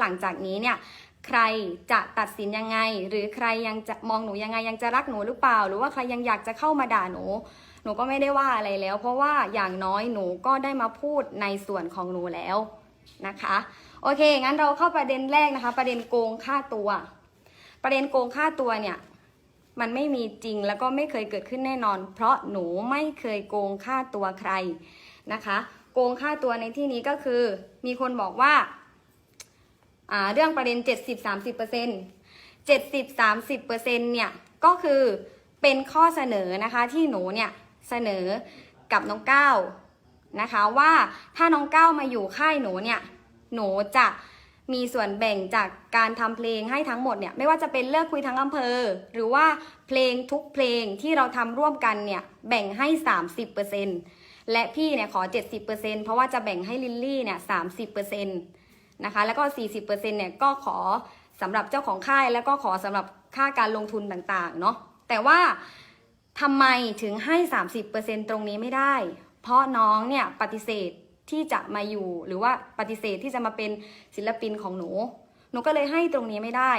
หลังจากนี้เนี่ยใครจะตัดสินยังไง หรือใครยังจะมองหนูยังไงยังจะรักหนูหรือเปล่า หรือว่าใครยังอยากจะเข้ามาด่าหนู หนูก็ไม่ได้ว่าอะไรแล้ว เพราะว่าอย่างน้อยหนูก็ได้มาพูดในส่วนของหนูแล้วนะคะโอเค งั้นเราเข้าประเด็นแรกนะคะ ประเด็นโกงค่าตัว ประเด็นโกงค่าตัวเนี่ยมันไม่มีจริงแล้วก็ไม่เคยเกิดขึ้นแน่นอน เพราะหนูไม่เคยโกงค่าตัวใครนะคะ โกงค่าตัวในที่นี้ก็คือ มีคนบอกว่า อ่าเรื่องประเด็น 70 30เปอร์เซ็นต์70 30เปอร์เซ็นต์เนี่ยก็คือเป็นข้อเสนอนะคะที่หนูเนี่ยเสนอกับน้องก้าวนะคะว่าถ้าน้องก้าวมาอยู่ค่ายหนูเนี่ยหนูจะมีส่วนแบ่งจากการทำเพลงให้ทั้งหมดเนี่ยไม่ว่าจะเป็นเลิกคุยทั้งอำเภอ หรือว่าเพลงทุกเพลงที่เราทำร่วมกันเนี่ยแบ่งให้ 30%และพี่เนี่ยขอ 70%เพราะว่าจะแบ่งให้ลิลลี่เนี่ย30% นะคะ แล้วก็ 40%เนี่ยก็ขอสำหรับเจ้าของค่าย แล้วก็ขอสำหรับค่าการลงทุนต่างๆเนาะแต่ว่าทำไมถึงให้ 30%ตรงนี้ไม่ได้ เพราะน้องเนี่ยปฏิเสธที่จะมาอยู่หรือว่าปฏิเสธที่จะมาเป็นศิลปินของหนู หนูก็เลยให้ตรงนี้ไม่ได้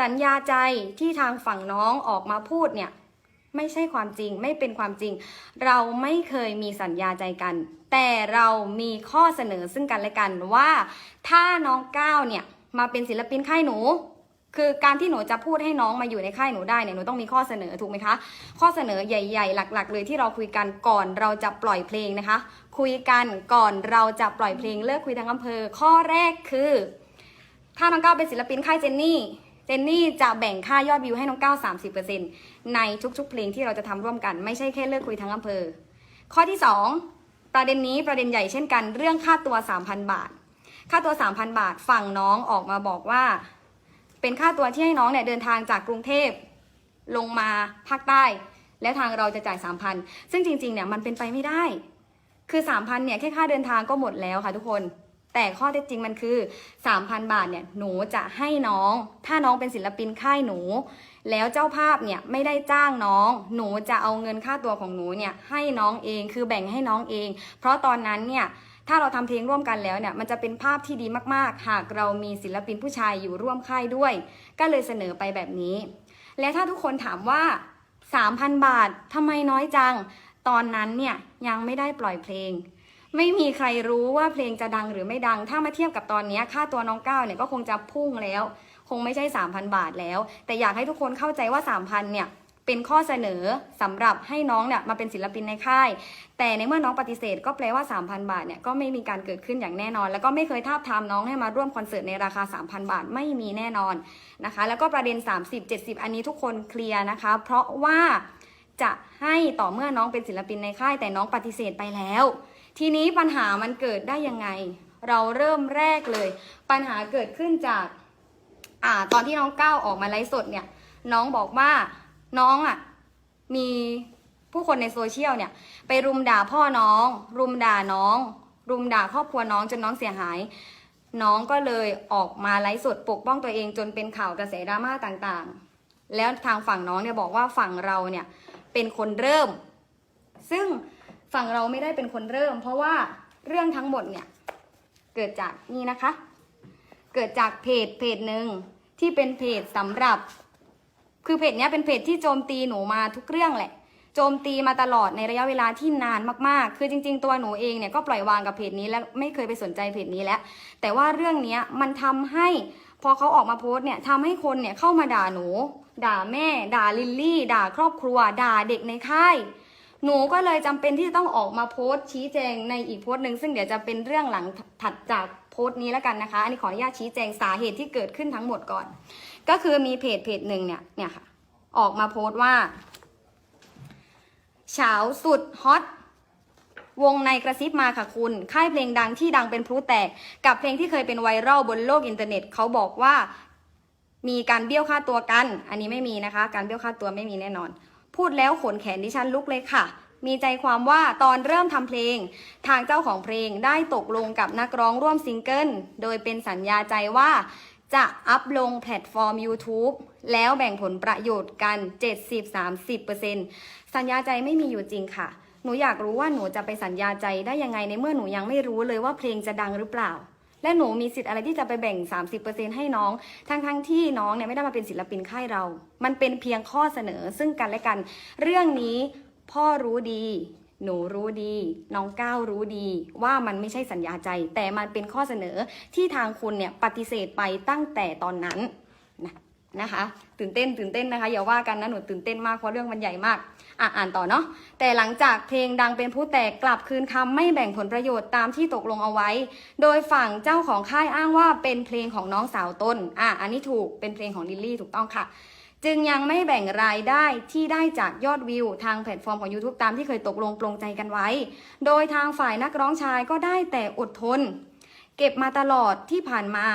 สัญญาใจที่ทางฝั่งน้องออกมาพูดเนี่ย ไม่ใช่ความจริง ไม่เป็นความจริง เราไม่เคยมีสัญญาใจกัน แต่เรามีข้อเสนอซึ่งกันและกันว่า ถ้าน้องก้าวเนี่ยมาเป็นศิลปินค่ายหนู คือการที่หนูจะพูดให้น้องมาอยู่ในค่ายหนูได้เนี่ยหนูต้องมีข้อเสนอถูกไหมคะ ข้อเสนอใหญ่ ๆ หลัก ๆ เลยที่เราคุยกันก่อนเราจะปล่อยเพลงนะคะ คุยกันก่อนเราจะปล่อยเพลงเลิกคุยทั้งอำเภอ ข้อแรกคือ ถ้าน้องก้าวเป็นศิลปินค่ายเจนนี่เจนนี่จะแบ่งค่ายอดวิวให้น้องก้าว30%ในทุกๆ เพลงที่เราจะทำร่วมกัน ไม่ใช่แค่เลิกคุยทั้งอำเภอ ข้อที่ 2 ประเด็นนี้ประเด็นใหญ่เช่นกัน เรื่องค่าตัว 3,000 บาท ค่าตัว 3,000 บาทฝั่งน้องออกมาบอกว่า เป็นค่าตัวที่ให้น้องเนี่ยเดินทางจากกรุงเทพลงมาภาคใต้ แล้วทางเราจะจ่าย3,000ซึ่งจริงๆเนี่ยมันเป็นไปไม่ได้ คือ3,000เนี่ยแค่ค่าเดินทางก็หมดแล้วค่ะทุกคนแต่ข้อเท็จจริงมันคือ 3,000 บาทเนี่ยหนูจะให้น้อง ถ้าน้องเป็นศิลปินค่ายหนู แล้วเจ้าภาพเนี่ยไม่ได้จ้างน้อง หนูจะเอาเงินค่าตัวของหนูเนี่ยให้น้องเองคือแบ่งให้น้องเอง เพราะตอนนั้นเนี่ยถ้าเราทำเพลงร่วมกันแล้วเนี่ยมันจะเป็นภาพที่ดีมากๆ หากเรามีศิลปินผู้ชายอยู่ร่วมค่ายด้วย ก็เลยเสนอไปแบบนี้ และถ้าทุกคนถามว่า 3,000 บาททำไมน้อยจัง ตอนนั้นเนี่ยยังไม่ได้ปล่อยเพลง ไม่มีใครรู้ว่าเพลงจะดังหรือไม่ดัง ถ้ามาเทียบกับตอนนี้ค่าตัวน้องก้าวเนี่ยก็คงจะพุ่งแล้ว คงไม่ใช่ 3,000 บาทแล้ว แต่อยากให้ทุกคนเข้าใจว่า 3,000 เนี่ยเป็นข้อเสนอสำหรับให้น้องเนี่ยมาเป็นศิลปินในค่าย แต่ในเมื่อน้องปฏิเสธก็แปลว่า 3,000 บาทเนี่ยก็ไม่มีการเกิดขึ้นอย่างแน่นอน แล้วก็ไม่เคยทาบทามน้องให้มาร่วมคอนเสิร์ตในราคา 3,000 บาทไม่มีแน่นอนนะคะ แล้วก็ประเด็น 30 70 อันนี้ทุกคนเคลียร์นะคะ เพราะว่าจะให้ต่อเมื่อน้องเป็นศิลปินในค่าย แต่น้องปฏิเสธไปแล้ว ทีนี้ปัญหามันเกิดได้ยังไง เราเริ่มแรกเลย ปัญหาเกิดขึ้นจาก อ่า ตอนที่น้องก้าวออกมาไลฟ์สดเนี่ย น้องบอกว่าน้องอะ มีผู้คนในโซเชียลเนี่ย ไปรุมด่าพ่อน้อง รุมด่าน้อง รุมด่าครอบครัวน้องจนน้องเสียหาย น้องก็เลยออกมาไลฟ์สดปกป้องตัวเองจนเป็นข่าวกระแสดราม่าต่างๆ แล้วทางฝั่งน้องเนี่ยบอกว่าฝั่งเราเนี่ยเป็นคนเริ่ม ซึ่งฝั่งเราไม่ได้เป็นคนเริ่ม เพราะว่าเรื่องทั้งหมดเนี่ยเกิดจากนี่นะคะ เกิดจากเพจเพจหนึ่งที่เป็นเพจสำหรับ คือเพจเนี้ยเป็นเพจที่โจมตีหนูมาทุกเรื่องแหละ โจมตีมาตลอดในระยะเวลาที่นานมากๆ คือจริง ๆ ตัวหนูเองเนี่ยก็ปล่อยวางกับเพจนี้แล้วไม่เคยไปสนใจเพจนี้แล้ว แต่ว่าเรื่องเนี้ยมันทำให้พอเขาออกมาโพสต์เนี่ยทำให้คนเนี่ยเข้ามาด่าหนู ด่าแม่ ด่าลิลลี่ ด่าครอบครัว ด่าเด็กในค่าย หนูก็เลยจำเป็นที่จะต้องออกมาโพสต์ชี้แจงในอีกโพสต์หนึ่งซึ่งเดี๋ยวจะเป็นเรื่องหลังถัดจาก สต์นี้แล้วกันนะคะ อันนี้ขออนุญาตชี้แจงสาเหตุที่เกิดขึ้นทั้งหมดก่อน ก็คือมีเพจเพจหนึ่งเนี่ยเนี่ยค่ะ ออกมาโพสต์ว่าเฉาสุดฮอตวงในกระซิบมาค่ะคุณ ค่ายเพลงดังที่ดังเป็นพลุแตก กับเพลงที่เคยเป็นไวรัลบนโลกอินเทอร์เน็ตเขาบอกว่ามีการเบี้ยวค่าตัวกัน อันนี้ไม่มีนะคะ การเบี้ยวค่าตัวไม่มีแน่นอน พูดแล้วขนแขนดิฉันลุกเลยค่ะ มีใจความว่าตอนเริ่มทำเพลง ทางเจ้าของเพลงได้ตกลงกับนักร้องร่วมซิงเกิล โดยเป็นสัญญาใจว่าจะอัพลงแพลตฟอร์ม YouTube แล้วแบ่งผลประโยชน์กัน 70-30%สัญญาใจไม่มีอยู่จริงค่ะ หนูอยากรู้ว่าหนูจะไปสัญญาใจได้ยังไงในเมื่อหนูยังไม่รู้เลยว่าเพลงจะดังหรือเปล่า และหนูมีสิทธิ์อะไรที่จะไปแบ่ง 30%ให้น้อง ทั้งทั้งที่น้องเนี่ยไม่ได้มาเป็นศิลปินค่ายเรา มันเป็นเพียงข้อเสนอซึ่งกันและกัน เรื่องนี้ พ่อรู้ดี หนูรู้ดี น้องก้าวรู้ดี ว่ามันไม่ใช่สัญญาใจ แต่มันเป็นข้อเสนอที่ทางคุณเนี่ยปฏิเสธไปตั้งแต่ตอนนั้นนะนะคะ ตื่นเต้นตื่นเต้นนะคะอย่าว่ากันนะหนูตื่นเต้นมากเพราะเรื่องมันใหญ่มากอะอ่านต่อเนาะแต่หลังจากเพลงดังเป็นผู้แตกกลับคืนคำไม่แบ่งผลประโยชน์ตามที่ตกลงเอาไว้ โดยฝั่งเจ้าของค่ายอ้างว่าเป็นเพลงของน้องสาวตนอะอันนี้ถูกเป็นเพลงของลิลลี่ถูกต้องค่ะ จึงยังไม่แบ่งรายได้ที่ได้จากยอดวิว ทางแพลตฟอร์มของ YouTube ตามที่เคยตกลงปลงใจกันไว้ โดยทางฝ่ายนักร้องชายก็ได้แต่อดทน เก็บมาตลอดที่ผ่านมา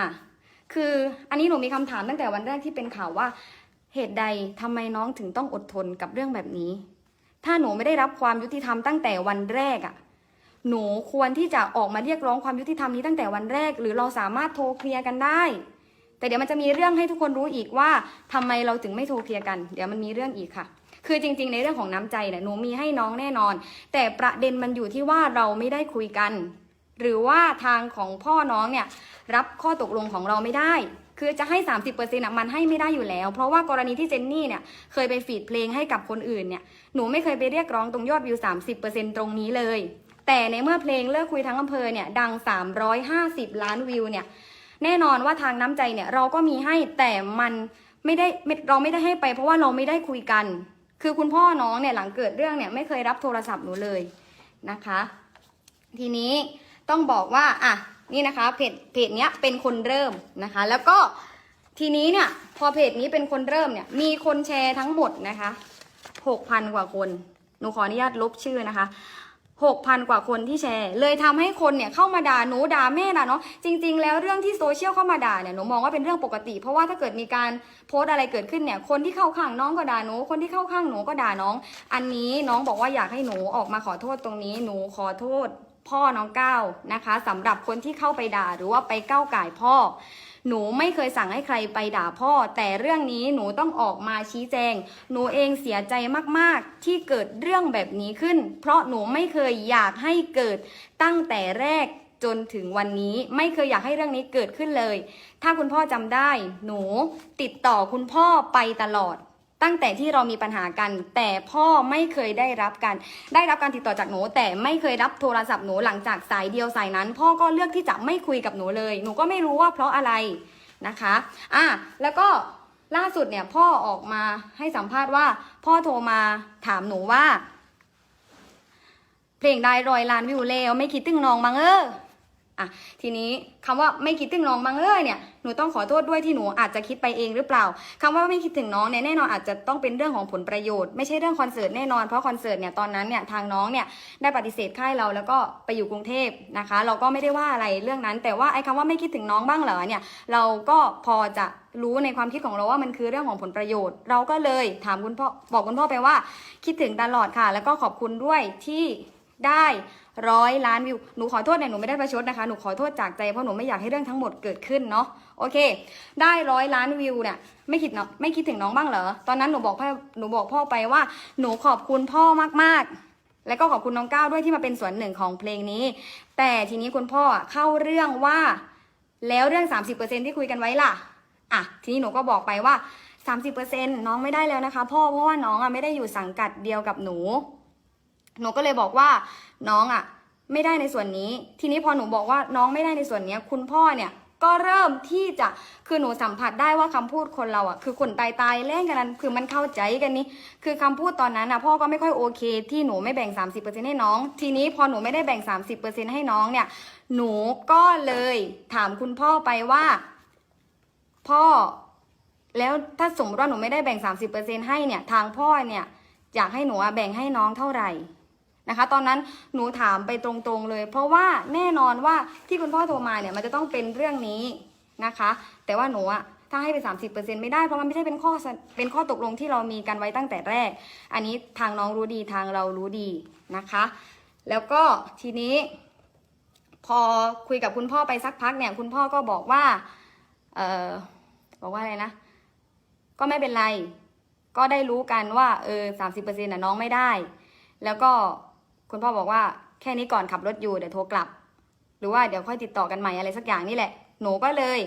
คืออันนี้หนูมีคำถามตั้งแต่วันแรกที่เป็นข่าวว่า เหตุใดทำไมน้องถึงต้องอดทนกับเรื่องแบบนี้ ถ้าหนูไม่ได้รับความยุติธรรมตั้งแต่วันแรกอะหนูควรที่จะออกมาเรียกร้องความยุติธรรมนี้ตั้งแต่วันแรก หรือเราสามารถโทรเคลียร์กันได้ แต่เดี๋ยวมันจะมีเรื่องให้ทุกคนรู้อีกว่าทำไมเราถึงไม่โทรเคลียร์กัน เดี๋ยวมันมีเรื่องอีกค่ะ คือจริง ๆ ในเรื่องของน้ำใจเนี่ยหนูมีให้น้องแน่นอน แต่ประเด็นมันอยู่ที่ว่าเราไม่ได้คุยกัน หรือว่าทางของพ่อน้องเนี่ยรับข้อตกลงของเราไม่ได้ คือจะให้ 30%อะมันให้ไม่ได้อยู่แล้ว เพราะว่ากรณีที่เจนนี่เนี่ยเคยไปฟีดเพลงให้กับคนอื่นเนี่ยหนูไม่เคยไปเรียกร้องตรงยอดวิว 30%ตรงนี้เลย แต่ในเมื่อเพลงเลิกคุยทั้งอำเภอเนี่ยดัง 350 ล้านวิวเนี่ย แน่นอนว่าทางน้ำใจเนี่ยเราก็มีให้แต่มันไม่ได้ไม่เราไม่ได้ให้ไป เพราะว่าเราไม่ได้คุยกัน คือคุณพ่อน้องเนี่ยหลังเกิดเรื่องเนี่ยไม่เคยรับโทรศัพท์หนูเลยนะคะ ทีนี้ต้องบอกว่าอะนี่นะคะเพจเพจเนี้ยเป็นคนเริ่มนะคะ แล้วก็ทีนี้เนี่ยพอเพจนี้เป็นคนเริ่มเนี่ยมีคนแชร์ทั้งหมดนะคะหกพันกว่าคน หนูขออนุญาตลบชื่อนะคะ หกพันกว่าคนที่แชร์ เลยทำให้คนเนี่ยเข้ามาด่าหนูด่าแม่ด่าเนาะจริง ๆ แล้วเรื่องที่โซเชียลเข้ามาด่าเนี่ยหนูมองว่าเป็นเรื่องปกติ เพราะว่าถ้าเกิดมีการโพสต์อะไรเกิดขึ้นเนี่ยคนที่เข้าข้างน้องก็ด่าหนูคนที่เข้าข้างหนูก็ด่าน้อง อันนี้น้องบอกว่าอยากให้หนูออกมาขอโทษตรงนี้หนูขอโทษพ่อน้องก้าวนะคะสำหรับคนที่เข้าไปด่าหรือว่าไปก้าวก่ายพ่อ หนูไม่เคยสั่งให้ใครไปด่าพ่อ แต่เรื่องนี้หนูต้องออกมาชี้แจง หนูเองเสียใจมากๆ ที่เกิดเรื่องแบบนี้ขึ้น เพราะหนูไม่เคยอยากให้เกิดตั้งแต่แรกจนถึงวันนี้ไม่เคยอยากให้เรื่องนี้เกิดขึ้นเลย ถ้าคุณพ่อจำได้ หนูติดต่อคุณพ่อไปตลอด ตั้งแต่ที่เรามีปัญหากัน แต่พ่อไม่เคยได้รับการได้รับการติดต่อจากหนู แต่ไม่เคยรับโทรศัพท์หนูหลังจากสายเดียวสายนั้น พ่อก็เลือกที่จะไม่คุยกับหนูเลย หนูก็ไม่รู้ว่าเพราะอะไรนะคะอะแล้วก็ล่าสุดเนี่ยพ่อออกมาให้สัมภาษณ์ว่า พ่อโทรมาถามหนูว่า เพลงได้รอยล้านวิวแล้วไม่คิดตึงน้องมังเออ อะทีนี้คำว่าไม่คิดถึงน้องมังเออเนี่ยหนูต้องขอโทษด้วยที่หนูอาจจะคิดไปเองหรือเปล่าคำว่าไม่คิดถึงน้องเนี่ยแน่นอนอาจจะต้องเป็นเรื่องของผลประโยชน์ไม่ใช่เรื่องคอนเสิร์ตแน่นอนเพราะคอนเสิร์ตเนี่ยตอนนั้นเนี่ยทางน้องเนี่ยได้ปฏิเสธค่ายเราแล้วก็ไปอยู่กรุงเทพนะคะ เราก็ไม่ได้ว่าอะไรเรื่องนั้น แต่ว่าไอ้คำว่าไม่คิดถึงน้องบ้างเหรอเนี่ยเราก็พอจะรู้ในความคิดของเราว่ามันคือเรื่องของผลประโยชน์ เราก็เลยถามคุณพ่อบอกคุณพ่อไปว่า คิดถึงตลอดค่ะ แล้วก็ขอบคุณด้วยที่ได้ ร้อยล้านวิว หนูขอโทษเนี่ยหนูไม่ได้ประชดนะคะ หนูขอโทษจากใจเพราะหนูไม่อยากให้เรื่องทั้งหมดเกิดขึ้นเนาะ โอเค ได้ร้อยล้านวิวเนี่ยไม่คิดเนาะไม่คิดถึงน้องบ้างเหรอ ตอนนั้นหนูบอกพ่อหนูบอกพ่อไปว่า หนูขอบคุณพ่อมากๆ แล้วก็ขอบคุณน้องก้าวด้วยที่มาเป็นส่วนหนึ่งของเพลงนี้ แต่ทีนี้คุณพ่อเข้าเรื่องว่า แล้วเรื่อง 30%ที่คุยกันไว้ล่ะ อะ ทีนี้หนูก็บอกไปว่า30%น้องไม่ได้แล้วนะคะ พ่อเพราะว่าน้องอะไม่ได้อยู่สังกัดเดียวกับหนู หนูก็เลยบอกว่า น้องอะไม่ได้ในส่วนนี้ ทีนี้พอหนูบอกว่าน้องไม่ได้ในส่วนนี้คุณพ่อเนี่ยก็เริ่มที่จะคือหนูสัมผัสได้ว่าคำพูดคนเราอะคือคนตายตายๆแล่งกันนั้นคือมันเข้าใจกันนี่คือคำพูดตอนนั้นอะพ่อก็ไม่ค่อยโอเค ที่หนูไม่แบ่ง 30%ให้น้อง ทีนี้พอหนูไม่ได้แบ่ง 30%ให้น้องเนี่ย หนูก็เลยถามคุณพ่อไปว่า พ่อ แล้วถ้าสมมติว่าหนูไม่ได้แบ่ง 30%ให้เนี่ย ทางพ่อเนี่ยอยากให้หนูแบ่งให้น้องเท่าไหร่ นะคะ ตอนนั้นหนูถามไปตรงๆเลย เพราะว่าแน่นอนว่าที่คุณพ่อโทรมาเนี่ยมันจะต้องเป็นเรื่องนี้นะคะ แต่ว่าหนูอะถ้าให้เป็น30%ไม่ได้เพราะมันไม่ใช่เป็นข้อเป็นข้อตกลงที่เรามีกันไว้ตั้งแต่แรก อันนี้ทางน้องรู้ดีทางเรารู้ดีนะคะ แล้วก็ทีนี้ พอคุยกับคุณพ่อไปสักพักเนี่ย คุณพ่อก็บอกว่าเออบอกว่าอะไรนะ ก็ไม่เป็นไร ก็ได้รู้กันว่าเออสามสิบเปอร์เซ็นต์น่ะน้องไม่ได้ แล้วก็ คุณพ่อบอกว่าแค่นี้ก่อนขับรถอยู่เดี๋ยวโทรกลับ หรือว่าเดี๋ยวค่อยติดต่อกันใหม่อะไรสักอย่างนี่แหละ หนูก็เลย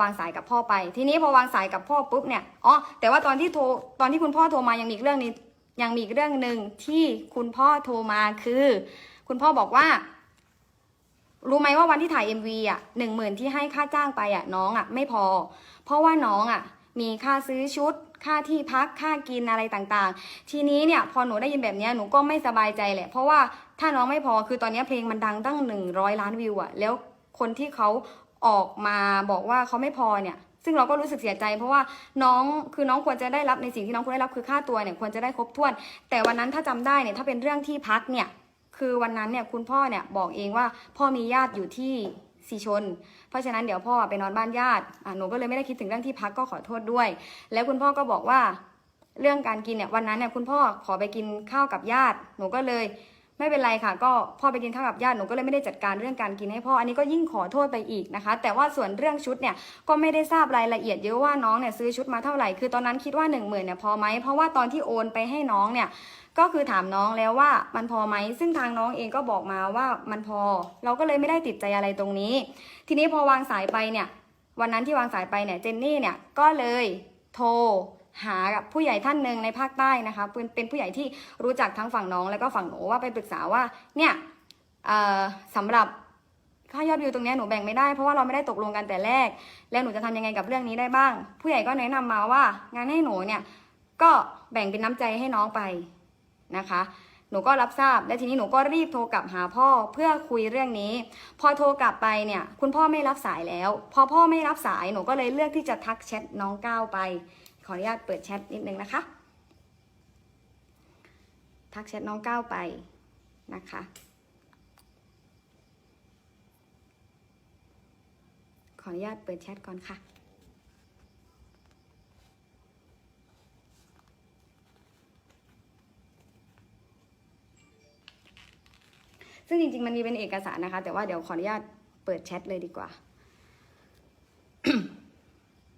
วางสายกับพ่อไป ทีนี้พอวางสายกับพ่อปุ๊บเนี่ยอ๋อแต่ว่าตอนที่โทรตอนที่คุณพ่อโทรมายังมีอีกเรื่องนี้ยังมีเรื่องหนึ่งที่คุณพ่อโทรมาคือ คุณพ่อบอกว่า รู้ไหมว่าวันที่ถ่าย MV อะหนึ่งหมื่นที่ให้ค่าจ้างไปอะน้องอะไม่พอ เพราะว่าน้องอะมีค่าซื้อชุด ค่าที่พักค่ากินอะไรต่างๆ ทีนี้เนี่ยพอหนูได้ยินแบบนี้หนูก็ไม่สบายใจแหละ เพราะว่าถ้าน้องไม่พอคือตอนนี้เพลงมันดังตั้งหนึ่งร้อยล้านวิวอะแล้วคนที่เขาออกมาบอกว่าเขาไม่พอเนี่ยซึ่งเราก็รู้สึกเสียใจ เพราะว่าน้องคือน้องควรจะได้รับในสิ่งที่น้องควรได้รับคือค่าตัวเนี่ยควรจะได้ครบถ้วน แต่วันนั้นถ้าจำได้เนี่ยถ้าเป็นเรื่องที่พักเนี่ยคือวันนั้นเนี่ยคุณพ่อเนี่ยบอกเองว่าพ่อมีญาติอยู่ที่ สีชน เพราะฉะนั้นเดี๋ยวพ่อไปนอนบ้านญาติอะหนูก็เลยไม่ได้คิดถึงเรื่องที่พักก็ขอโทษด้วย แล้วคุณพ่อก็บอกว่าเรื่องการกินเนี่ยวันนั้นเนี่ยคุณพ่อขอไปกินข้าวกับญาติ หนูก็เลยไม่เป็นไรค่ะ ก็พ่อไปกินข้าวกับญาติหนูก็เลยไม่ได้จัดการเรื่องการกินให้พ่ออันนี้ก็ยิ่งขอโทษไปอีกนะคะ แต่ว่าส่วนเรื่องชุดเนี่ยก็ไม่ได้ทราบรายละเอียดเยอะว่าน้องเนี่ยซื้อชุดมาเท่าไหร่คือตอนนั้นคิดว่า 1 0,000เนี่ยพอไหมเพราะว่าตอนที่โอนไปให้น้องเนี่ย ก็คือถามน้องแล้วว่ามันพอไหมซึ่งทางน้องเองก็บอกมาว่ามันพอ เราก็เลยไม่ได้ติดใจอะไรตรงนี้ ทีนี้พอวางสายไปเนี่ย วันนั้นที่วางสายไปเนี่ยเจนนี่เนี่ยก็เลยโทรหากับผู้ใหญ่ท่านหนึ่งในภาคใต้นะคะเป็นเป็นผู้ใหญ่ที่รู้จักทั้งฝั่งน้องแล้วก็ฝั่งหนูว่าไปปรึกษาว่าเนี่ยสำหรับค่ายอดวิวตรงนี้หนูแบ่งไม่ได้เพราะว่าเราไม่ได้ตกลงกันแต่แรก แล้วหนูจะทำยังไงกับเรื่องนี้ได้บ้าง ผู้ใหญ่ก็แนะนำมาว่างานให้หนูเนี่ยก็แบ่งเป็นน้ำใจให้น้องไป นะคะ หนูก็รับทราบ และทีนี้หนูก็รีบโทรกลับหาพ่อเพื่อคุยเรื่องนี้ พอโทรกลับไปเนี่ย คุณพ่อไม่รับสายแล้ว พอพ่อไม่รับสายหนูก็เลยเลือกที่จะทักแชทน้องก้าวไป ขออนุญาตเปิดแชทนิดนึงนะคะ ทักแชทน้องก้าวไปนะคะขออนุญาตเปิดแชทก่อนค่ะ ซึ่งจริงๆมันมีเป็นเอกสารนะคะ แต่ว่าเดี๋ยวขออนุญาตเปิดแชทเลยดีกว่า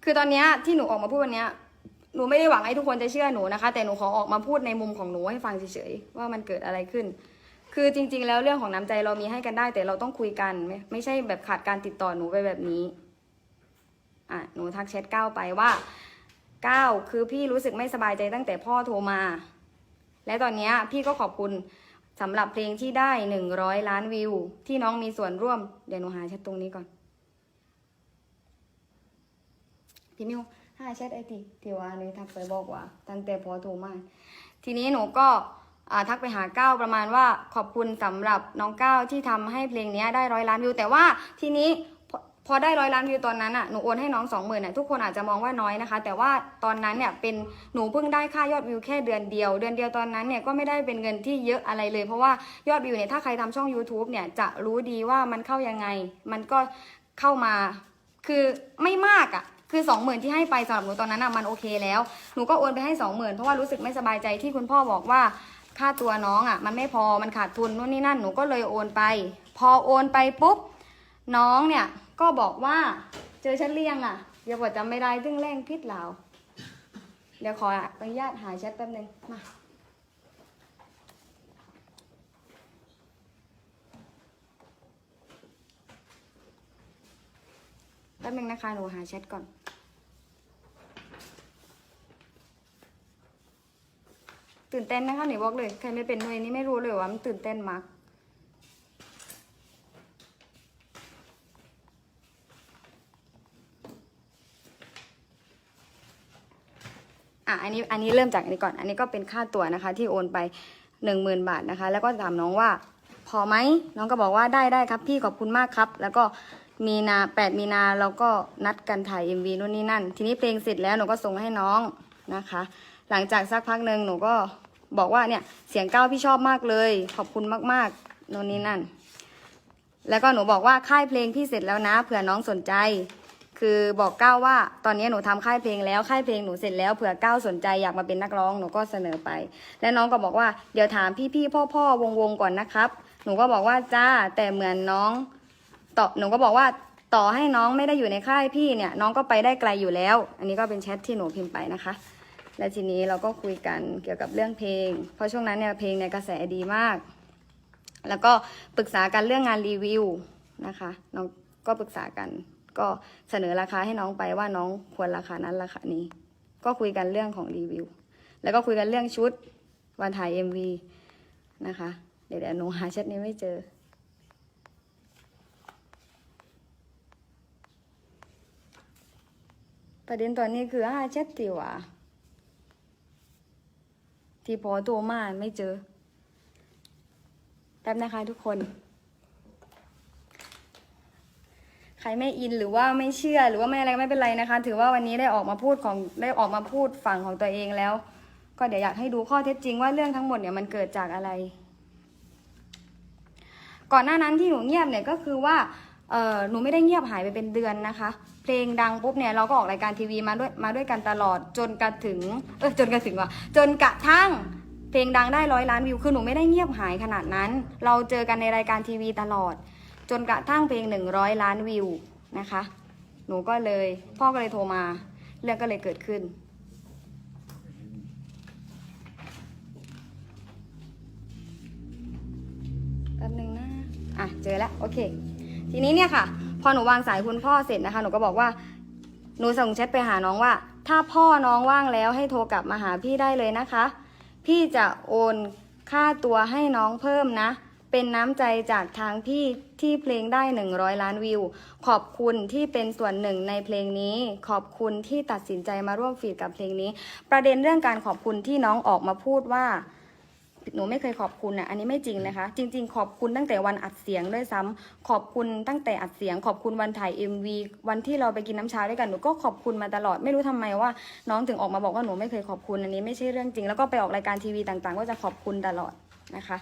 คือตอนนี้ที่หนูออกมาพูดวันนี้หนูไม่ได้หวังให้ทุกคนจะเชื่อหนูนะคะ แต่หนูขอออกมาพูดในมุมของหนูให้ฟังเฉยๆว่ามันเกิดอะไรขึ้น คือจริง ๆ แล้วเรื่องของน้ำใจเรามีให้กันได้ แต่เราต้องคุยกันไม่ไม่ใช่แบบขาดการติดต่อหนูไปแบบนี้อะหนูทักแชทก้าวไปว่าก้าวคือพี่รู้สึกไม่สบายใจตั้งแต่พ่อโทรมา และตอนนี้พี่ก็ขอบคุณ สำหรับเพลงที่ได้หนึ่งร้อยล้านวิว ที่น้องมีส่วนร่วม เดี๋ยวหนูหาแชทตรงนี้ก่อน พี่มิวหาแชทไอทีที่ว่านนี้ทักไปบอกว่า ตั้งแต่พอโทรมาทีนี้หนูก็ทักไปหาก้าวประมาณว่าขอบคุณสำหรับน้องก้าวที่ทำให้เพลงนี้ได้ร้อยล้านวิว แต่ว่าทีนี้ พอได้ร้อยล้านวิวตอนนั้นอะหนูโอนให้น้องสองหมื่นอะทุกคนอาจจะมองว่าน้อยนะคะ แต่ว่าตอนนั้นเนี่ยเป็นหนูเพิ่งได้ค่ายอดวิวแค่เดือนเดียว เดือนเดียวตอนนั้นเนี่ยก็ไม่ได้เป็นเงินที่เยอะอะไรเลย เพราะว่ายอดวิวเนี่ยถ้าใครทำช่อง YouTube เนี่ยจะรู้ดีว่ามันเข้ายังไง มันก็เข้ามาคือไม่มากอะคือสองหมื่นที่ให้ไปสำหรับหนูตอนนั้นอะมันโอเคแล้ว หนูก็โอนไปให้สองหมื่นเพราะว่ารู้สึกไม่สบายใจที่คุณพ่อบอกว่าค่าตัวน้องอะมันไม่พอมันขาดทุนนู่นนี่นั่นหนูก็เลยโอนไป พอโอนไปปุ๊บน้องเนี่ย ก็บอกว่าเจอฉันเรียงอะเดี๋ยวบอกจำไม่ได้ตึ้งแรงพิษเหลาเดี๋ยวขออนุญาตหาแชทแป๊บนึงมาแป๊บนึงนะคะหนูหาแชทก่อนตื่นเต้นนะคะหนูบอกเลย ใครไม่เป็นหน่วยนี้ไม่รู้เลยว่ามันตื่นเต้นมาก อะอันนี้อันนี้เริ่มจากอันนี้ก่อน อันนี้ก็เป็นค่าตั๋วนะคะ ที่โอนไปหนึ่งหมื่นบาทนะคะ แล้วก็ถามน้องว่าพอไหมน้องก็บอกว่าได้ได้ครับพี่ขอบคุณมากครับ แล้วก็มีนาแปดมีนาเราก็นัดกันถ่าย MV นู่นนี่นั่น ทีนี้เพลงเสร็จแล้วหนูก็ส่งให้น้องนะคะ หลังจากสักพักหนึ่งหนูก็บอกว่าเนี่ยเสียงก้าวพี่ชอบมากเลย ขอบคุณมากๆนู่นนี่นั่น แล้วก็หนูบอกว่าค่ายเพลงพี่เสร็จแล้วนะเผื่อน้องสนใจ คือบอกก้าวว่าตอนนี้หนูทำค่ายเพลงแล้วค่ายเพลงหนูเสร็จแล้วเผื่อก้าวสนใจอยากมาเป็นนักร้องหนูก็เสนอไป และน้องก็บอกว่าเดี๋ยวถามพี่ๆพ่อๆวงๆก่อนนะครับ หนูก็บอกว่าจ้าแต่เหมือนน้องต่อหนูก็บอกว่าต่อให้น้องไม่ได้อยู่ในค่ายพี่เนี่ยน้องก็ไปได้ไกลอยู่แล้ว อันนี้ก็เป็นแชทที่หนูพิมพ์ไปนะคะ และทีนี้เราก็คุยกันเกี่ยวกับเรื่องเพลง เพราะช่วงนั้นเนี่ยเพลงเนี่ยกระแสดีมาก แล้วก็ปรึกษากันเรื่องงานรีวิวนะคะน้องก็ปรึกษากัน ก็เสนอราคาให้น้องไปว่าน้องควรราคานั้นราคานี้ ก็คุยกันเรื่องของรีวิว แล้วก็คุยกันเรื่องชุดวันถ่าย MV นะคะ เดี๋ยวเดี๋ยวหนูหาแชทนี้ไม่เจอ ประเด็นตอนนี้คือหาแชทติวะที่พอโทรมาไม่เจอแป๊บนะคะทุกคน ใครไม่อินหรือว่าไม่เชื่อหรือว่าไม่อะไรไม่เป็นไรนะคะ ถือว่าวันนี้ได้ออกมาพูดของได้ออกมาพูดฝั่งของตัวเองแล้ว ก็เดี๋ยวอยากให้ดูข้อเท็จจริงว่าเรื่องทั้งหมดเนี่ยมันเกิดจากอะไร ก่อนหน้านั้นที่หนูเงียบเนี่ยก็คือว่าเออหนูไม่ได้เงียบหายไปเป็นเดือนนะคะ เพลงดังปุ๊บเนี่ยเราก็ออกรายการทีวีมาด้วยมาด้วยกันตลอดจนกระถึงเออจนกระถึงว่ะจนกระทั่งเพลงดังได้ร้อยล้านวิวคือหนูไม่ได้เงียบหายขนาดนั้น เราเจอกันในรายการทีวีตลอด จนกระทั่งเพลงหนึ่งร้อยล้านวิวนะคะ หนูก็เลยพ่อก็เลยโทรมา เรื่องก็เลยเกิดขึ้น แป๊บนึงนะ อะ เจอแล้ว โอเค ทีนี้เนี่ยค่ะ พอหนูวางสายคุณพ่อเสร็จนะคะ หนูก็บอกว่า หนูส่งแชทไปหาน้องว่า ถ้าพ่อน้องว่างแล้วให้โทรกลับมาหาพี่ได้เลยนะคะ พี่จะโอนค่าตัวให้น้องเพิ่มนะ เป็นน้ำใจจากทางพี่ที่เพลงได้ 100 ล้านวิว ขอบคุณที่เป็นส่วนหนึ่งในเพลงนี้ ขอบคุณที่ตัดสินใจมาร่วมฟีดกับเพลงนี้ ประเด็นเรื่องการขอบคุณที่น้องออกมาพูดว่าหนูไม่เคยขอบคุณอะอันนี้ไม่จริงนะคะ จริง ๆ ขอบคุณตั้งแต่วันอัดเสียงด้วยซ้ำขอบคุณตั้งแต่อัดเสียง ขอบคุณวันถ่าย MV วันที่เราไปกินน้ำชาด้วยกันหนูก็ขอบคุณมาตลอดไม่รู้ทำไมว่า น้องถึงออกมาบอกว่าหนูไม่เคยขอบคุณอันนี้ไม่ใช่เรื่องจริง แล้วก็ไปออกรายการทีวีต่างๆ ก็จะขอบคุณตลอดนะคะ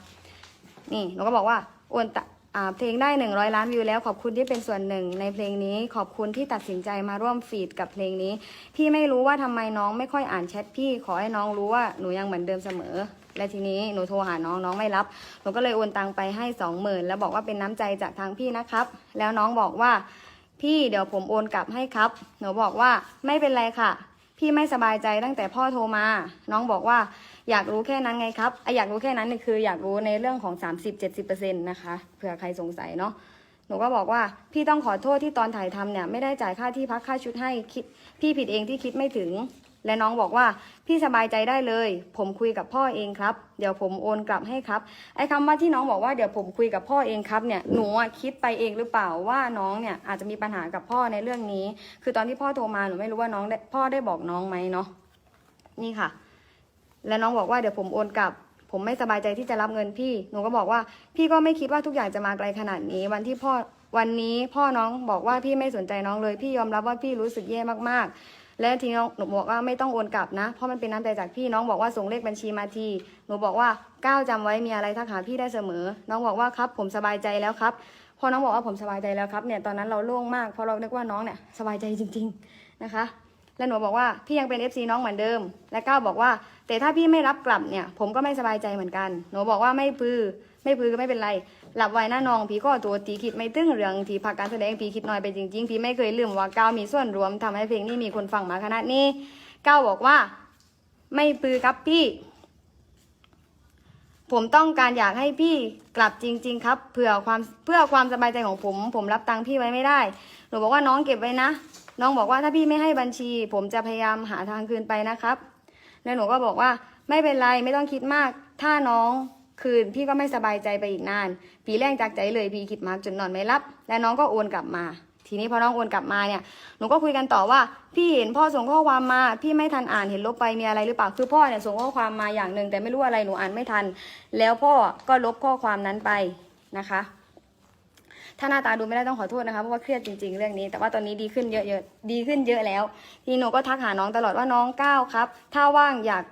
นี่หนูก็บอกว่าโอนตะอ่าเพลงได้ 100 ล้านวิวแล้วขอบคุณที่เป็นส่วนหนึ่งในเพลงนี้ขอบคุณที่ตัดสินใจมาร่วมฟีดกับเพลงนี้ พี่ไม่รู้ว่าทำไมน้องไม่ค่อยอ่านแชทพี่ขอให้น้องรู้ว่าหนูยังเหมือนเดิมเสมอ และทีนี้หนูโทรหาน้องน้องไม่รับหนูก็เลยโอนตังไปให้สองหมื่นแล้วบอกว่าเป็นน้ำใจจากทางพี่นะครับ แล้วน้องบอกว่า พี่เดี๋ยวผมโอนกลับให้ครับ หนูบอกว่าไม่เป็นไรค่ะ พี่ไม่สบายใจตั้งแต่พ่อโทรมา น้องบอกว่า อยากรู้แค่นั้นไงครับไออยากรู้แค่นั้นนี่คืออยากรู้ในเรื่องของ 30-70%นะคะเผื่อใครสงสัยเนาะหนูก็บอกว่าพี่ต้องขอโทษที่ตอนถ่ายทำเนี่ย ไม่ได้จ่ายค่าที่พักค่าชุดให้คิดพี่ผิดเองที่คิดไม่ถึง และน้องบอกว่าพี่สบายใจได้เลย ผมคุยกับพ่อเองครับ เดี๋ยวผมโอนกลับให้ครับไอ้คำว่าที่น้องบอกว่าเดี๋ยวผมคุยกับพ่อเองครับเนี่ยหนูคิดไปเองหรือเปล่าว่าน้องเนี่ยอาจจะมีปัญหากับพ่อในเรื่องนี้ คือตอนที่พ่อโทรมาหนูไม่รู้ว่าน้องพ่อได้บอกน้องไหมเนาะนี่ค่ะ แล้วน้องบอกว่าเดี๋ยวผมโอนกลับ ผมไม่สบายใจที่จะรับเงินพี่ หนูก็บอกว่า พี่ก็ไม่คิดว่าทุกอย่างจะมาไกลขนาดนี้ วันที่พ่อวันนี้พ่อน้องบอกว่าพี่ไม่สนใจน้องเลย พี่ยอมรับว่าพี่รู้สึกแย่มากๆ และทีน้องหนูบอกว่าไม่ต้องโอนกลับนะ เพราะมันเป็นน้ำใจจากพี่น้องบอกว่าส่งเลขบัญชีมาที หนูบอกว่าก้าวจำไว้มีอะไรทักหาพี่ได้เสมอ น้องบอกว่าครับ ผมสบายใจแล้วครับพอน้องบอกว่าผมสบายใจแล้วครับเนี่ยตอนนั้นเราโล่งมากเพราะเราคิดว่าน้องเนี่ยสบายใจจริง ๆนะคะ แล้วหนูบอกว่าพี่ยังเป็น FC น้องเหมือนเดิม และก้าวบอกว่า แต่ถ้าพี่ไม่รับกลับเนี่ย ผมก็ไม่สบายใจเหมือนกัน หนูบอกว่าไม่ปือ ไม่ปือก็ไม่เป็นไร หลับไว้หน้านองพี่ก็ตัวตีคิดไม่ตึงเรื่องที่พักการแสดงพี่คิดน้อยไปจริงๆพี่ไม่เคยลืมว่าก้าวมีส่วนรวมทำให้เพลงนี้มีคนฟังมาขนาดนี้ก้าวบอกว่า ไม่ปือครับพี่ ผมต้องการอยากให้พี่กลับจริง ๆ ครับเพื่อความเพื่อความสบายใจของผม ผมรับตังค์พี่ไว้ไม่ได้ หนูบอกว่าน้องเก็บไว้นะ น้องบอกว่าถ้าพี่ไม่ให้บัญชี ผมจะพยายามหาทางคืนไปนะครับ แล้วหนูก็บอกว่าไม่เป็นไรไม่ต้องคิดมาก ถ้าน้องคืนพี่ก็ไม่สบายใจไปอีกนาน ปีแรงจากใจเลยพี่คิดมากจนนอนไม่รับ และน้องก็โอนกลับมา ทีนี้พอน้องโอนกลับมาเนี่ยหนูก็คุยกันต่อว่า พี่เห็นพ่อส่งข้อความมา พี่ไม่ทันอ่านเห็นลบไปมีอะไรหรือเปล่าคือพ่อเนี่ยส่งข้อความมาอย่างหนึ่งแต่ไม่รู้อะไรหนูอ่านไม่ทัน แล้วพ่อก็ลบข้อความนั้นไปนะคะ ถ้าหน้าตาดูไม่ได้ต้องขอโทษนะคะ เพราะว่าเครียดจริงๆ เรื่องนี้ แต่ว่าตอนนี้ดีขึ้นเยอะๆ ดีขึ้นเยอะแล้ว ทีนี้หนูก็ทักหาน้องตลอดว่าน้องก้าวครับ ถ้าว่างอยาก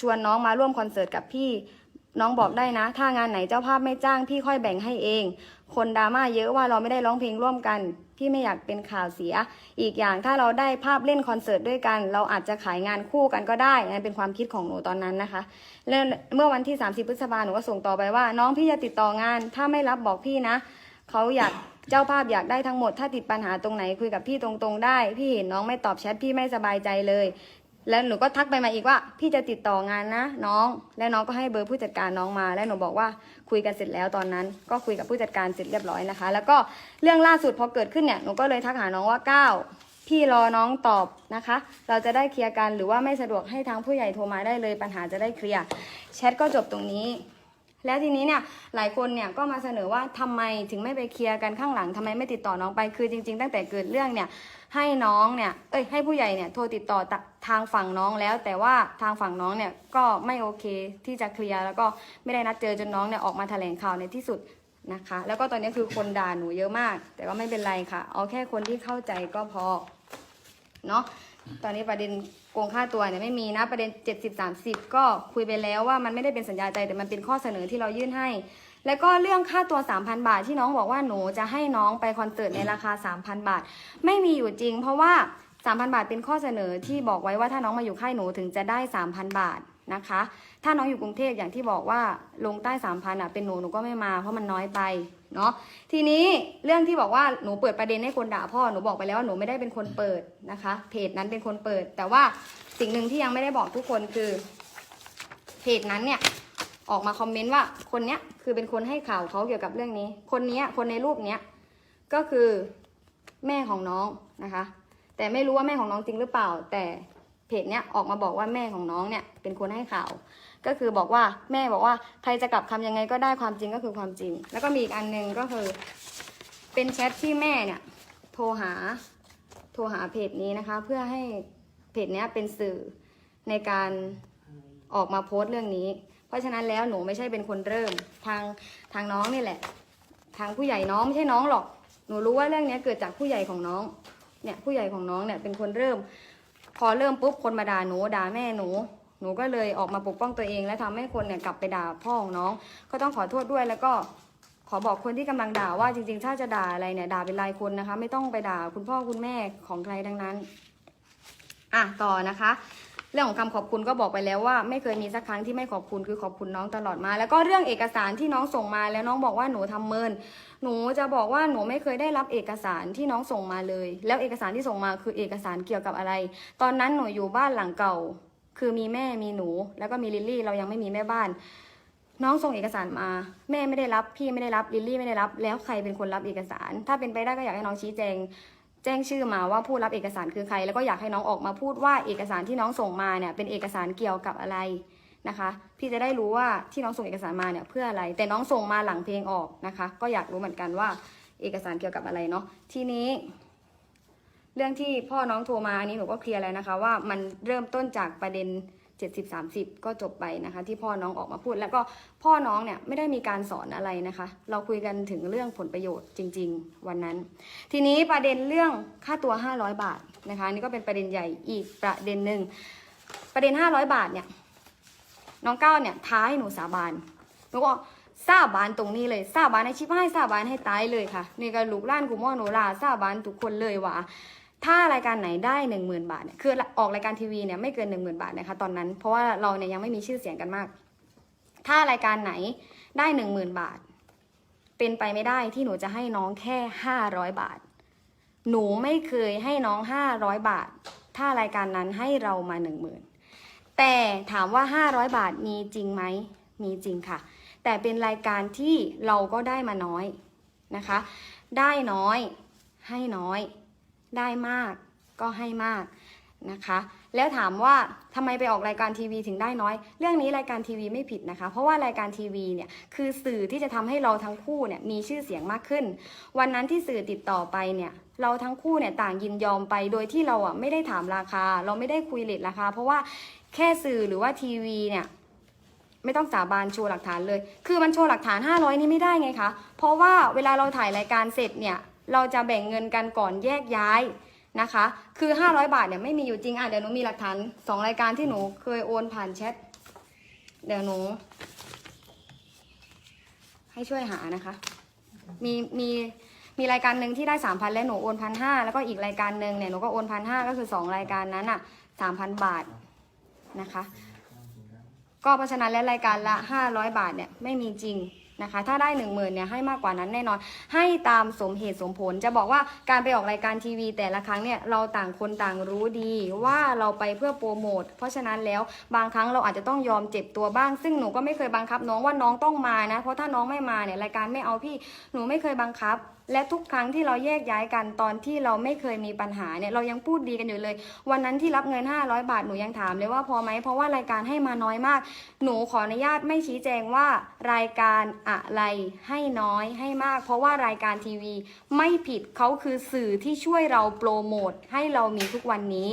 ชวนน้องมาร่วมคอนเสิร์ตกับพี่ น้องบอกได้นะ ถ้างานไหนเจ้าภาพไม่จ้างพี่ค่อยแบ่งให้เอง คนดราม่าเยอะว่าเราไม่ได้ร้องเพลงร่วมกัน พี่ไม่อยากเป็นข่าวเสีย อีกอย่างถ้าเราได้ภาพเล่นคอนเสิร์ตด้วยกัน เราอาจจะขายงานคู่กันก็ได้นั่นเป็นความคิดของหนูตอนนั้นนะคะ แล้วเมื่อวันที่ 30 พฤษภาหนูก็ส่งต่อไปว่า น้องพี่จะติดต่องาน ถ้าไม่รับบอกพี่นะ เขาอยากเจ้าภาพอยากได้ทั้งหมด ถ้าติดปัญหาตรงไหนคุยกับพี่ตรงๆได้ พี่เห็นน้องไม่ตอบแชทพี่ไม่สบายใจเลย แล้วหนูก็ทักไปมาอีกว่า พี่จะติดต่องานนะ น้อง แล้วน้องก็ให้เบอร์ผู้จัดการน้องมา แล้วหนูบอกว่าคุยกันเสร็จแล้วตอนนั้น ก็คุยกับผู้จัดการเสร็จเรียบร้อยนะคะ แล้วก็เรื่องล่าสุดพอเกิดขึ้นเนี่ยหนูก็เลยทักหาน้องว่าก้าวพี่รอน้องตอบนะคะ เราจะได้เคลียร์กันหรือว่าไม่สะดวกให้ทางผู้ใหญ่โทรมาได้เลยปัญหาจะได้เคลียร์แชทก็จบตรงนี้ แล้วทีนี้เนี่ยหลายคนเนี่ยก็มาเสนอว่าทำไมถึงไม่ไปเคลียร์กันข้างหลังทำไมไม่ติดต่อน้องไปคือจริง ๆ ตั้งแต่เกิดเรื่องเนี่ยให้น้องเนี่ยเอ้ยให้ผู้ใหญ่เนี่ยโทรติดต่อทางฝั่งน้องแล้ว แต่ว่าทางฝั่งน้องเนี่ยก็ไม่โอเคที่จะเคลียร์แล้วก็ไม่ได้นัดเจอจนน้องเนี่ยออกมาแถลงข่าวในที่สุดนะคะ แล้วก็ตอนนี้คือคนด่าหนูเยอะมาก แต่ว่าไม่เป็นไรค่ะ เอาแค่คนที่เข้าใจก็พอเนาะตอนนี้ประเด็น โกงค่าตัวเนี่ยไม่มีนะประเด็น 70 30 ก็คุยไปแล้วว่ามันไม่ได้เป็นสัญญาใจแต่มันเป็นข้อเสนอที่เรายื่นให้ แล้วก็เรื่องค่าตัว 3,000 บาทที่น้องบอกว่าหนูจะให้น้องไปคอนเสิร์ตในราคา 3,000 บาท ไม่มีอยู่จริง เพราะว่า 3,000 บาทเป็นข้อเสนอที่บอกไว้ว่าถ้าน้องมาอยู่ค่ายหนูถึงจะได้ 3,000 บาท นะคะ ถ้าน้องอยู่กรุงเทพอย่างที่บอกว่าลงใต้3,000อะเป็นหนูหนูก็ไม่มาเพราะมันน้อยไปเนาะทีนี้เรื่องที่บอกว่าหนูเปิดประเด็นให้คนด่าพ่อหนูบอกไปแล้วว่าหนูไม่ได้เป็นคนเปิดนะคะ เพจนั้นเป็นคนเปิด แต่ว่าสิ่งหนึ่งที่ยังไม่ได้บอกทุกคนคือ เพจนั้นเนี่ยออกมาคอมเมนต์ว่าคนเนี้ยคือเป็นคนให้ข่าวเขาเกี่ยวกับเรื่องนี้ คนนี้คนในรูปเนี้ยก็คือแม่ของน้องนะคะ แต่ไม่รู้ว่าแม่ของน้องจริงหรือเปล่า แต่ จเนี้ยออกมาบอกว่าแม่ของน้องเนี่ยเป็นคนให้ข่าว ก็คือบอกว่าแม่บอกว่าใครจะกลับคำยังไงก็ได้ความจริงก็คือความจริง แล้วก็มีอีกอันหนึงก็คือ เป็นแชทที่แม่เนี่ยโทรหาโทรหาเพจนี้นะคะ เพื่อให้เพจเนี้ยเป็นสื่อในการออกมาโพสต์เรื่องนี้ เพราะฉะนั้นแล้วหนูไม่ใช่เป็นคนเริ่มทางทางน้องนี่แหละ ทางผู้ใหญ่น้องไม่ใช่น้องหรอก หนูรู้ว่าเรื่องนี้เกิดจากผู้ใหญ่ของน้องเนี่ยผู้ใหญ่ของน้องเนี่ยเป็นคนเริ่ม พอเริ่มปุ๊บคนมาด่าหนูด่าแม่หนูหนูก็เลยออกมาปกป้องตัวเอง และทำให้คนเนี่ยกลับไปด่าพ่อของน้อง ก็ต้องขอโทษด้วยแล้วก็ขอบอกคนที่กำลังด่าว่าจริง ๆ ถ้าจะด่าอะไรเนี่ยด่าเป็นรายคนนะคะ ไม่ต้องไปด่าคุณพ่อคุณแม่ของใครดังนั้น อะต่อนะคะ เรื่องของคำขอบคุณก็บอกไปแล้วว่า ไม่เคยมีสักครั้งที่ไม่ขอบคุณคือขอบคุณน้องตลอดมา แล้วก็เรื่องเอกสารที่น้องส่งมาแล้วน้องบอกว่าหนูทำเมิน หนูจะบอกว่าหนูไม่เคยได้รับเอกสารที่น้องส่งมาเลย แล้วเอกสารที่ส่งมาคือเอกสารเกี่ยวกับอะไร ตอนนั้นหนูอยู่บ้านหลังเก่า คือมีแม่มีหนู แล้วก็มีลิลลี่ เรายังไม่มีแม่บ้าน น้องส่งเอกสารมา แม่ไม่ได้รับพี่ไม่ได้รับลิลลี่ไม่ได้รับ แล้วใครเป็นคนรับเอกสาร ถ้าเป็นไปได้ก็อยากให้น้องชี้แจง แจ้งชื่อมาว่าผู้รับเอกสารคือใคร แล้วก็อยากให้น้องออกมาพูดว่าเอกสารที่น้องส่งมาเนี่ยเป็นเอกสารเกี่ยวกับอะไรนะคะ พี่จะได้รู้ว่าที่น้องส่งเอกสารมาเนี่ยเพื่ออะไร แต่น้องส่งมาหลังเพลงออกนะคะ ก็อยากรู้เหมือนกันว่าเอกสารเกี่ยวกับอะไรเนาะทีนี้ เรื่องที่พ่อน้องโทรมาอันนี้หนูก็เคลียร์แล้วนะคะ ว่ามันเริ่มต้นจากประเด็น 70 30 ก็จบไปนะคะ ที่พ่อน้องออกมาพูด แล้วก็พ่อน้องเนี่ยไม่ได้มีการสอนอะไรนะคะ เราคุยกันถึงเรื่องผลประโยชน์จริง ๆ วันนั้น ทีนี้ประเด็นเรื่องค่าตัว 500 บาทนะคะนี่ก็เป็นประเด็นใหญ่อีกประเด็นหนึ่งประเด็น 500 บาทเนี่ยน้องก้าวเนี่ยท้าให้หนูสาบานหนูก็สาบานตรงนี้เลยสาบานในชิปให้สาบานให้ตายเลยค่ะนี่ก็ลูกล้านกูม่อหนูลาสาบานทุกคนเลยว่า ถ้ารายการไหนได้หนึ่งหมื่นบาทเนี่ยคือออกรายการทีวีเนี่ยไม่เกินหนึ่งหมื่นบาทนะคะตอนนั้น เพราะว่าเราเนี่ยยังไม่มีชื่อเสียงกันมาก ถ้ารายการไหนได้หนึ่งหมื่นบาท เป็นไปไม่ได้ที่หนูจะให้น้องแค่ห้าร้อยบาท หนูไม่เคยให้น้องห้าร้อยบาท ถ้ารายการนั้นให้เรามาหนึ่งหมื่นแต่ถามว่าห้าร้อยบาทมีจริงไหมมีจริงค่ะ แต่เป็นรายการที่เราก็ได้มาน้อยนะคะ ได้น้อยให้น้อย ได้มากก็ให้มากนะคะ แล้วถามว่าทำไมไปออกรายการทีวีถึงได้น้อย เรื่องนี้รายการทีวีไม่ผิดนะคะ เพราะว่ารายการทีวีเนี่ยคือสื่อที่จะทำให้เราทั้งคู่เนี่ยมีชื่อเสียงมากขึ้น วันนั้นที่สื่อติดต่อไปเนี่ยเราทั้งคู่เนี่ยต่างยินยอมไปโดยที่เราอะไม่ได้ถามราคา เราไม่ได้คุยเลทราคา เพราะว่าแค่สื่อหรือว่าทีวีเนี่ยไม่ต้องสาบานโชว์หลักฐานเลย คือมันโชว์หลักฐาน 500 นี่ไม่ได้ไงคะ เพราะว่าเวลาเราถ่ายรายการเสร็จเนี่ย เราจะแบ่งเงินกันก่อนแยกย้ายนะคะ คือ 500 บาทเนี่ยไม่มีอยู่จริงอะเดี๋ยวหนูมีหลักฐานสองรายการที่หนูเคยโอนผ่านแชทเดี๋ยวหนู ให้ช่วยหานะคะ มีมีมีรายการหนึ่งที่ได้สามพันแล้วหนูโอนพันห้าแล้วก็อีกรายการหนึ่งเนี่ยหนูก็โอนพันห้าก็คือสองรายการนั้นอะสามพันบาทนะคะ ก็เพราะฉะนั้นแล้วรายการละ500บาทเนี่ยไม่มีจริง นะคะ ถ้าได้หนึ่งหมื่นเนี่ยให้มากกว่านั้นแน่นอน ให้ตามสมเหตุสมผล จะบอกว่าการไปออกรายการทีวี แต่ละครั้งเนี่ยเราต่างคนต่างรู้ดีว่าเราไปเพื่อโปรโมท เพราะฉะนั้นแล้วบางครั้งเราอาจจะต้องยอมเจ็บตัวบ้าง ซึ่งหนูก็ไม่เคยบังคับน้องว่าน้องต้องมานะ เพราะถ้าน้องไม่มาเนี่ยรายการไม่เอาพี่ หนูไม่เคยบังคับ และทุกครั้งที่เราแยกย้ายกันตอนที่เราไม่เคยมีปัญหาเนี่ยเรายังพูดดีกันอยู่เลย วันนั้นที่รับเงิน 500 บาทหนูยังถามเลยว่าพอไหมเพราะว่ารายการให้มาน้อยมาก หนูขออนุญาตไม่ชี้แจงว่ารายการอะไรให้น้อยให้มาก เพราะว่ารายการทีวี ไม่ผิดเขาคือสื่อที่ช่วยเราโปรโมทให้เรามีทุกวันนี้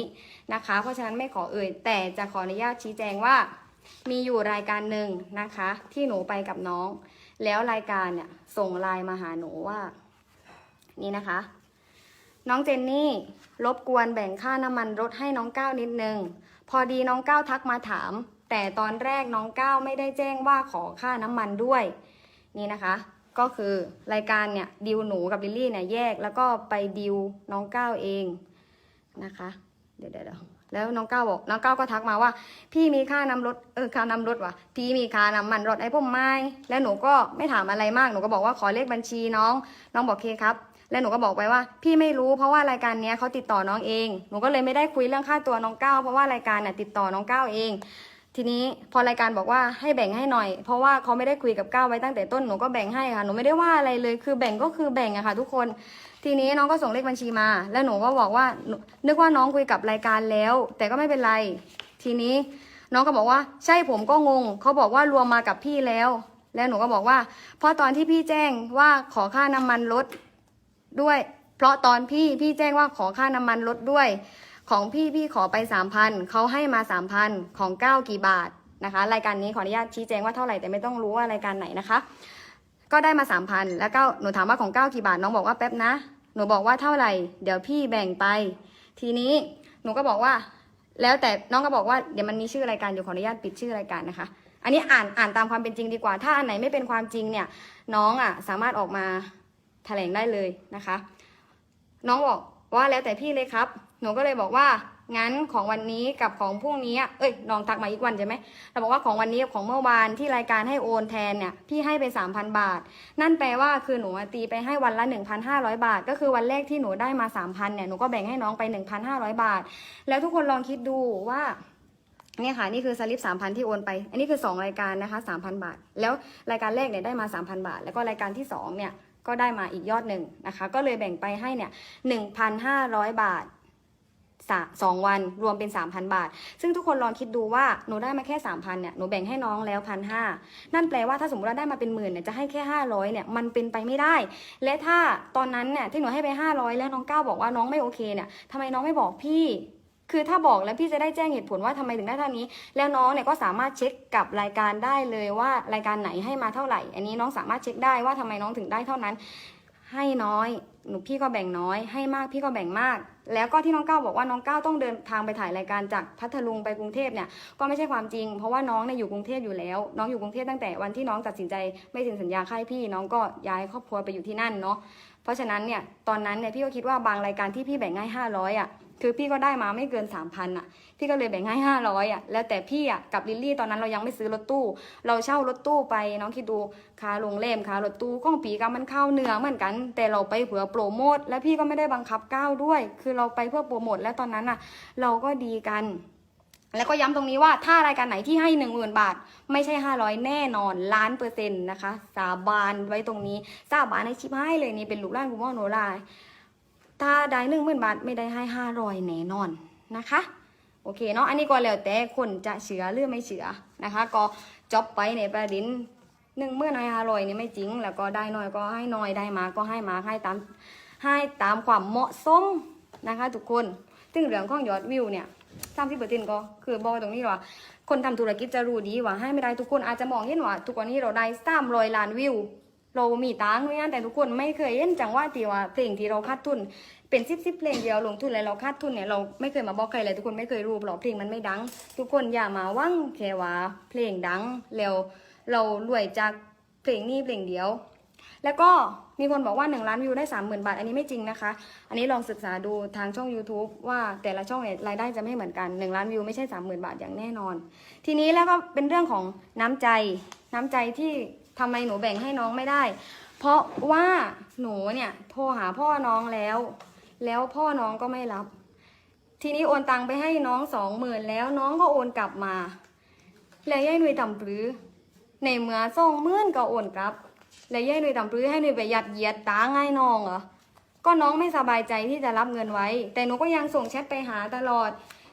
นะคะ เพราะฉะนั้นไม่ขอเอ่ยแต่จะขออนุญาตชี้แจงว่า มีอยู่รายการหนึ่งนะคะ ที่หนูไปกับน้อง แล้วรายการเนี่ยส่งไลน์มาหาหนูว่า นี่นะคะ น้องเจนนี่รบกวนแบ่งค่าน้ำมันรถให้น้องก้าวนิดนึง พอดีน้องก้าวทักมาถาม แต่ตอนแรกน้องก้าวไม่ได้แจ้งว่าขอค่าน้ำมันด้วย นี่นะคะ ก็คือรายการเนี่ยดิวหนูกับลิลลี่เนี่ยแยกแล้วก็ไปดิวน้องก้าวเองนะคะ เดี๋ยวเดี๋ยวแล้วน้องก้าวบอกน้องก้าวก็ทักมาว่า พี่มีค่าน้ำรถเออค่าน้ำรถวะพี่มีค่าน้ำมันรถไอ้ผมไม่แล้วหนูก็ไม่ถามอะไรมากหนูก็บอกว่าขอเลขบัญชีน้อง น้องบอกเคครับ แล้วหนูก็บอกไปว่า พี่ไม่รู้เพราะว่ารายการเนี้ยเขาติดต่อน้องเอง หนูก็เลยไม่ได้คุยเรื่องค่าตัวน้องก้าวเพราะว่ารายการน่ะติดต่อน้องก้าวเอง ทีนี้พอรายการบอกว่าให้แบ่งให้หน่อย เพราะว่าเขาไม่ได้คุยกับก้าวไว้ตั้งแต่ต้นหนูก็แบ่งให้ค่ะหนูไม่ได้ว่าอะไรเลยคือแบ่งก็คือแบ่งอะค่ะ ทุกคนทีนี้น้องก็ส่งเลขบัญชีมา แล้วหนูก็บอกว่านูนึกว่าน้องคุยกับรายการแล้ว แต่ก็ไม่เป็นไร ทีนี้น้องก็บอกว่าใช่ผมก็งง เขาบอกว่ารวมมากับพี่แล้ว แล้วหนูก็บอกว่าเพราะตอนที่พี่แจ้งว่าขอค่าน้ำมันรถ ด้วย เพราะตอนพี่พี่แจ้งว่าขอค่าน้ำมันลดด้วย ของพี่พี่ขอไปสามพันเขาให้มาสามพันของเก้ากี่บาทนะคะ รายการนี้ขออนุญาตชี้แจงว่าเท่าไหร่แต่ไม่ต้องรู้ว่ารายการไหนนะคะ ก็ได้มาสามพันแล้วก็หนูถามว่าของเก้ากี่บาทน้องบอกว่าแป๊บนะ หนูบอกว่าเท่าไหร่ เดี๋ยวพี่แบ่งไป ทีนี้หนูก็บอกว่า แล้วแต่น้องก็บอกว่าเดี๋ยวมันมีชื่อรายการอยู่ขออนุญาตปิดชื่อรายการนะคะ อันนี้อ่านอ่านตามความเป็นจริงดีกว่า ถ้าอันไหนไม่เป็นความจริงเนี่ยน้องอะสามารถออกมา แถลงได้เลยนะคะ น้องบอกว่าแล้วแต่พี่เลยครับ หนูก็เลยบอกว่างั้นของวันนี้กับของพรุ่งนี้ เอ้ย น้องทักมาอีกวันใช่ไหมเราบอกว่าของวันนี้กับของเมื่อวานที่รายการให้โอนแทนเนี่ย พี่ให้ไป 3,000 บาท นั่นแปลว่าคือหนูตีไปให้วันละ 1,500 บาท ก็คือวันแรกที่หนูได้มา 3,000เนี่ย หนูก็แบ่งให้น้องไป 1,500 บาท แล้วทุกคนลองคิดดูว่าเนี่ยค่ะ นี่คือสลิป3,000ที่โอนไป อันนี้คือ 2 รายการนะคะ3,000บาท แล้วรายการแรกเนี่ยได้มา 3,000 บาท แล้วก็รายการที่2เนี่ย ก็ได้มาอีกยอดหนึ่งนะคะ ก็เลยแบ่งไปให้เนี่ย1,500บาทสองวันรวมเป็น 3,000 บาท ซึ่งทุกคนลองคิดดูว่าหนูได้มาแค่ 3,000เนี่ยหนูแบ่งให้น้องแล้วพันห้านั่นแปลว่าถ้าสมมติว่าได้มาเป็นหมื่นเนี่ยจะให้แค่ 500เนี่ยมันเป็นไปไม่ได้ และถ้าตอนนั้นเนี่ยที่หนูให้ไป 500 แล้วน้องก้าวบอกว่าน้องไม่โอเคเนี่ยทำไมน้องไม่บอกพี่ คือถ้าบอกแล้วพี่จะได้แจ้งเหตุผลว่าทำไมถึงได้เท่านี้ แล้วน้องเนี่ยก็สามารถเช็คกับรายการได้เลยว่ารายการไหนให้มาเท่าไหร่ อันนี้น้องสามารถเช็คได้ว่าทำไมน้องถึงได้เท่านั้น ให้น้อยหนูพี่ก็แบ่งน้อย ให้มากพี่ก็แบ่งมาก แล้วก็ที่น้องก้าวบอกว่าน้องก้าวต้องเดินทางไปถ่ายรายการจากพัทลุงไปกรุงเทพเนี่ยก็ไม่ใช่ความจริง เพราะว่าน้องเนี่ยอยู่กรุงเทพอยู่แล้ว น้องอยู่กรุงเทพตั้งแต่วันที่น้องตัดสินใจไม่เซ็นสัญญาค่ายพี่ น้องก็ย้ายครอบครัวไปอยู่ที่นั่นเนาะเพราะฉะนั้นเนี่ยตอนนั้นเนี่ยพี่ก็คิดว่าบางรายการที่พี่แบ่งให้ห้าร้อยอะ คือพี่ก็ได้มาไม่เกินสามพันอะ พี่ก็เลยแบ่งให้ห้าร้อยอะ แล้วแต่พี่อะกับลิลลี่ตอนนั้นเรายังไม่ซื้อรถตู้ เราเช่ารถตู้ไปน้องคิดดูค่าโรงแรมค่ารถตู้ของปีกับมันเข้าเนื้อเหมือนกัน แต่เราไปเผื่อโปรโมทและพี่ก็ไม่ได้บังคับก้าวด้วย คือเราไปเพื่อโปรโมทและตอนนั้นอะ เราก็ดีกันแล้วก็ย้ำตรงนี้ว่าถ้ารายการไหนที่ให้หนึ่งหมื่นบาท ไม่ใช่ห้าร้อยแน่นอนล้านเปอร์เซ็นต์นะคะ สาบานไว้ตรงนี้ สาบานในชิปให้เลยนี่เป็นลูกหลานคุณพ่อโนรา ถ้าได้หนึ่งหมื่นบาทไม่ได้ให้ห้าร้อยแน่นอนนะคะ โอเคเนาะอันนี้ก็แล้วแต่คนจะเชื่อหรือไม่เชื่อนะคะ ก็จบไปในประเด็นหนึ่งหมื่อนห้าร้อยนี่ไม่จริง แล้วก็ได้น้อยก็ให้น้อยได้มาก็ให้มาให้ตามให้ตามความเหมาะสมนะคะ ทุกคนซึ่งเรื่องของยอดวิวเนี่ยสามสิบเปอร์เซ็นต์ก็คือบอกตรงนี้ว่า คนทำธุรกิจจะรู้ดีว่าให้ไม่ได้ทุกคนอาจจะมองเห็นว่า ทุกวันนี้เราได้สามร้อยล้านวิว เรามีตังค์เนี่แต่ทุกคนไม่เคยเห็นจังว่าที่ว่าเพลงที่เราคาดทุน เป็นสิบสิบเพลงเดียวลงทุนแล้วเราคาดทุนเนี่ยเราไม่เคยมาบอกใครเลยทุกคนไม่เคยรู้หรอกเพลงมันไม่ดัง ทุกคนอย่ามาหวังแค่ว่าเพลงดังแล้วเรารวยจากเพลงนี้เพลงเดียว แล้วก็มีคนบอกว่า 1 ล้านวิวได้ 30,000 บาท อันนี้ไม่จริงนะคะ อันนี้ลองศึกษาดูทางช่อง YouTube ว่าแต่ละช่องเนี่ยรายได้จะไม่เหมือนกัน 1 ล้านวิวไม่ใช่ 30,000 บาทอย่างแน่นอน ทีนี้แล้วก็เป็นเรื่องของน้ำใจน้ำใจที่ ททำไมหนูแบ่งให้น้องไม่ได้ เพราะว่าหนูเนี่ยโทรหาพ่อน้องแล้ว แล้วพ่อน้องก็ไม่รับ ทีนี้โอนตังไปให้น้องสองหมื่นแล้วน้องก็โอนกลับมา แล้วยายหนุ่ยทำปรือ ในเมื่อส่งหมื่นก็โอนกลับ แล้วยายหนุ่ยทำปรือให้หนุ่ยไปยัดเยียดตาง่ายน้องเหรอก็น้องไม่สบายใจที่จะรับเงินไว้ แต่หนูก็ยังส่งแชทไปหาตลอด